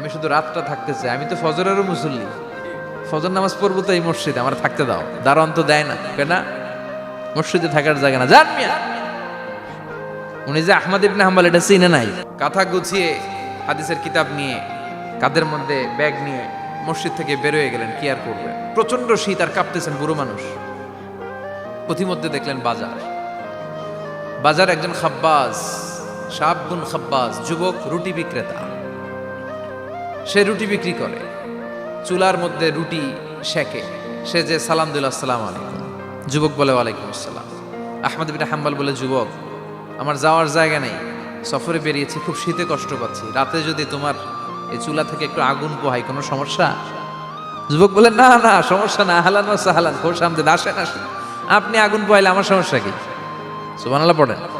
আমি শুধু রাতটা থাকতে চাই। আমি তো ফজরেরও মুসল্লি। ফজর নামাজ পড়ব তো এই মসজিদে, আমার থাকতে দাও। দারোয়ান তো দেয় না কেন মসজিদে থাকার জায়গা না। মিয়া, উনি যে আহমদ ইবনে হাম্বাল, এটা চিনে নাই? কাঁথা গুছিয়ে হাদিসের কিতাব নিয়ে, কাদের মধ্যে ব্যাগ নিয়ে মসজিদ থেকে বেরোয় গেলেন, কি আর করবেন প্রচণ্ড শীত আর কাঁপতেছেন বুড়ো মানুষ। পথিমধ্যে দেখলেন বাজার। বাজার একজন খাব্বাজ সাবগুন খাব্বাজ, যুবক, রুটি বিক্রেতা। সে রুটি বিক্রি করে। চুলার মধ্যে রুটি শেখে সে যে, সালাম দিল, আসসালাম আলাইকুম। যুবক বলে, ওয়ালাইকুম আসসালাম। আহমদ বিন হাম্বাল বলে, যুবক, আমার যাওয়ার জায়গা নেই। সফরে বেরিয়েছি, খুব শীতে কষ্ট পাচ্ছি। রাতে যদি তোমার এই চুলা থেকে একটু আগুন পোহাই কোনো সমস্যা? যুবক বলে, না না, সমস্যা না, হালান সাহালান, খোশ আমদের আসেন আসেন। আপনি আগুন পোহাইলে আমার সমস্যা কি? সুবহানাল্লাহ, পড়েন।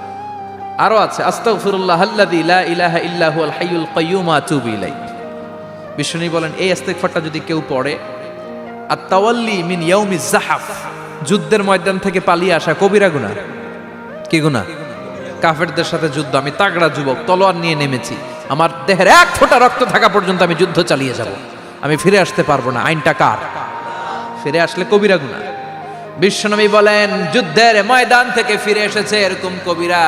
আরও আছে আস্তাগো ফিরুল্লাহ আল্লাযী লা বিষ্ণু বলেন, এই ইস্তেগফারটা যদি কেউ পড়ে আর তাওয়াল্লি মিন ইয়াউমিজ জাহাফ যুদ্ধের ময়দান থেকে পালিয়ে আসা কবিরা গুনাহ। কি গুণা কাফেরদের সাথে যুদ্ধ, আমি তাগড়া যুবক, তলোয়ার নিয়ে নেমেছি, আমার দেহের এক ফোঁটা রক্ত থাকা পর্যন্ত আমি যুদ্ধ চালিয়ে যাব, আমি ফিরে আসতে পারব না, আইনটা কার? ফিরে আসলে কবিরা গুণা বিশ্বনবী বলেন, যুদ্ধের ময়দান থেকে ফিরে এসেছে এরকম কবিরা।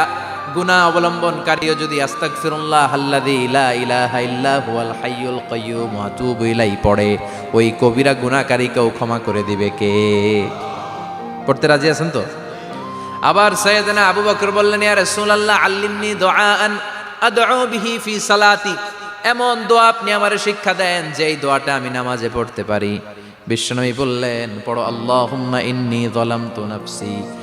গুনাহ অবলম্বনকারীও যদি আস্তাগফিরুল্লাহ আল্লাযী লা ইলাহা ইল্লা হুয়াল হাইয়ুল কাইয়্যুম ওয়া আতুবু ইলাইহি পড়ে, ওই কবিরা গুনাহকারীকেও ক্ষমা করে দিবে কে? পড়তে রাজি আছেন তো? আবার সৈয়দনা আবু বকর বললেন, ইয়া রাসূলুল্লাহ, আল্লিমনি দুআআন আদউ বিহি ফি সালাতি। এমন দোয়া আপনি আমারে শিক্ষা দেন যে এই দোয়াটা আমি নামাজে পড়তে পারি। বিশ্বনবী বললেন, পড়ো, আল্লাহুম্মা ইন্নী যালামতু নাফসি।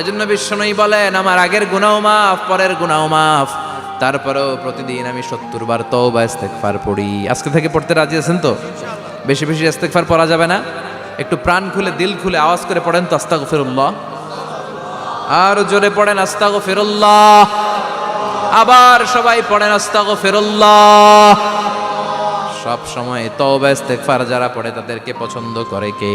এজন্য বিশ্বনবী বলেন, আমার আগের গুনাহ মাফ, পরের গুনাহ মাফ। তারপরেও প্রতিদিন আমি সত্তর বার তওবা, ইস্তেগফার পড়ি। আজকে থেকে পড়তে রাজি আছেন তো? বেশি বেশি ইস্তেগফার পড়া যাবে না? একটু প্রাণ খুলে, দিল খুলে আওয়াজ করে পড়েন তো, আস্তাগফিরুল্লাহ। আর জোরে পড়েন আস্তাগো ফেরুল্লাহ আবার সবাই পড়েন আস্তাগো ফেরুল্লাহ সব সময় তওবা, ইস্তেগফার যারা পড়ে, তাদেরকে পছন্দ করে কে?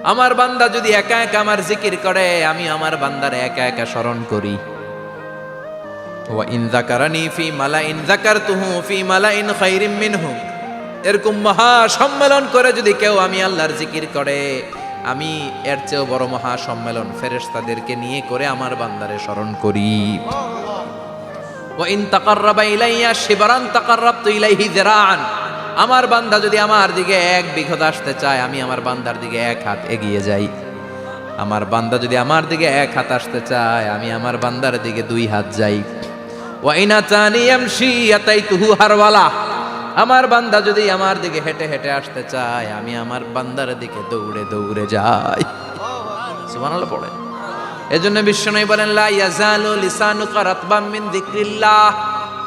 আমার বান্দা যদি একা একা আমার জিকির করে আমি আমার বান্দার একা একা স্মরণ করি। ইন জাকারানি ফি মালাইন জাকারতুহু ফি মালাইন খাইরিম মিনহু। এরকম মহা সম্মেলন করে যদি কেউ আমি আল্লাহর জিকির করে আমি এর চেয়েও বড় মহা সম্মেলন ফেরেশতাদেরকে নিয়ে করে আমার বান্দারে স্মরণ করি। ওয়া ইন তাকাররাবা ইলাইয়া শিবরান তাকাররাবতু ইলাইহি যিরাআন। আমার বান্দা যদি আমার দিকে এক বিঘত আসতে চায়, আমি আমার বান্দার দিকে এক হাত এগিয়ে যাই। আমার বান্দা যদি আমার দিকে এক হাত আসতে চায়, আমি আমার বান্দার দিকে দুই হাত যাই। ওয়া ইন আতানি ইয়ামশি আতাইতুহু হারওয়ালা। আমার বান্দা যদি আমার দিকে হেঁটে হেঁটে আসতে চায়, আমি আমার বান্দার দিকে দৌড়ে দৌড়ে যাই। পড়ে। এজন্য বিশ্বনবী বলেন, লা ইয়াজালু লিসানুকা রাতবাম মিন যিকরিল্লাহ।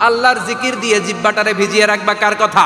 আল্লাহর জিকির দিয়ে জিব্বাটারে ভিজিয়ে রাখবা কার কথা?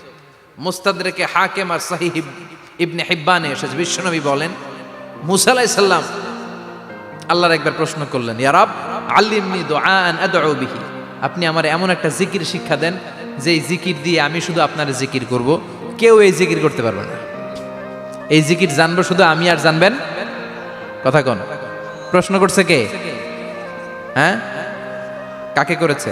মুস্তাদরেকে হাকেম আর সাহিহ ইবনে হিব্বানে এসেছে। বিশ্বনবী বলেন, মুসা আলাইহিস সালাম আল্লাহর একবার প্রশ্ন করলেন ইয়ারাব বিহি। আপনি আমার এমন একটা জিকির শিক্ষা দেন যে এই জিকির দিয়ে আমি শুধু আপনার জিকির করব। কেউ এই জিকির করতে পারবে না। এই জিকির জানব শুধু আমি আর জানবেন? কথা কোন। প্রশ্ন করছে কে? হ্যাঁ? কাকে করেছে?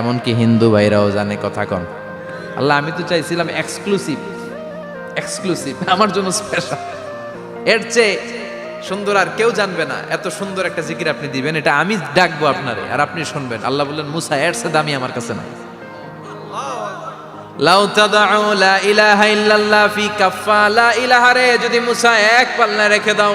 এমনকি হিন্দু ভাইরাও জানে কথা কন। আল্লাহ, আমি তো চাইছিলাম এক্সক্লুসিভ এক্সক্লুসিভ আমার জন্য স্পেশাল এর চেয়ে সুন্দর আর কেউ জানবে না, এত সুন্দর একটা জিকির আপনি দিবেন, এটা আমি ডাকবো আপনারে, আর আপনি শুনবেন। আল্লাহ বললেন, মুসা, এর চেয়ে দামি আমার কাছে না। যদি মুসা এক পাল্লায় রেখে দাও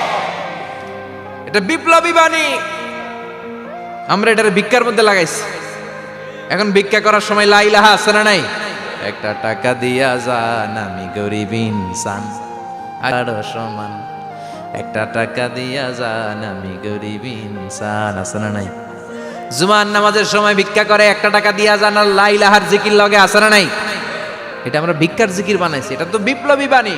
এটা বিপ্লবী বাণী। আমরা এটার ভিক্ষার মধ্যে লাগাইছি। এখন ভিক্ষা করার সময় লা ইলাহা আছে না নাই? একটা টাকা দিয়া যান, আমি গরিব ইনসান। আর সমান, একটা টাকা দিয়া যান, আমি গরিব ইনসান। আছে না নাই? জুমান নামাজের সময় ভিক্ষা করে, একটা টাকা দিয়া যান আর লা ইলাহার জিকির লগে, আছে না নাই? এটা আমরা ভিক্ষার জিকির বানাইছি। এটা তো বিপ্লবী বাণী।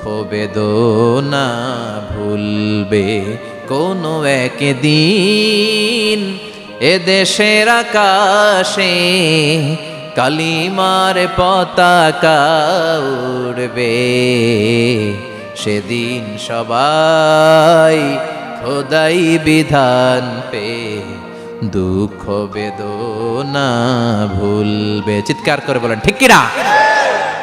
দুঃখ বেদনা ভুলবে কোনো একদিন। এ দেশের আকাশে কালিমার পতাকা উড়বে। সেদিন সবাই খোদাই বিধান পে দুঃখ বেদনা ভুলবে। চিৎকার করে বলেন, ঠিক কিনা?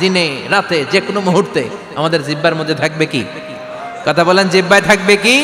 দিনে, রাতে যে কোনো মুহূর্তে আমাদের জিব্বার মধ্যে থাকবে কি? কথা বলেন, জিব্বায় থাকবে কি?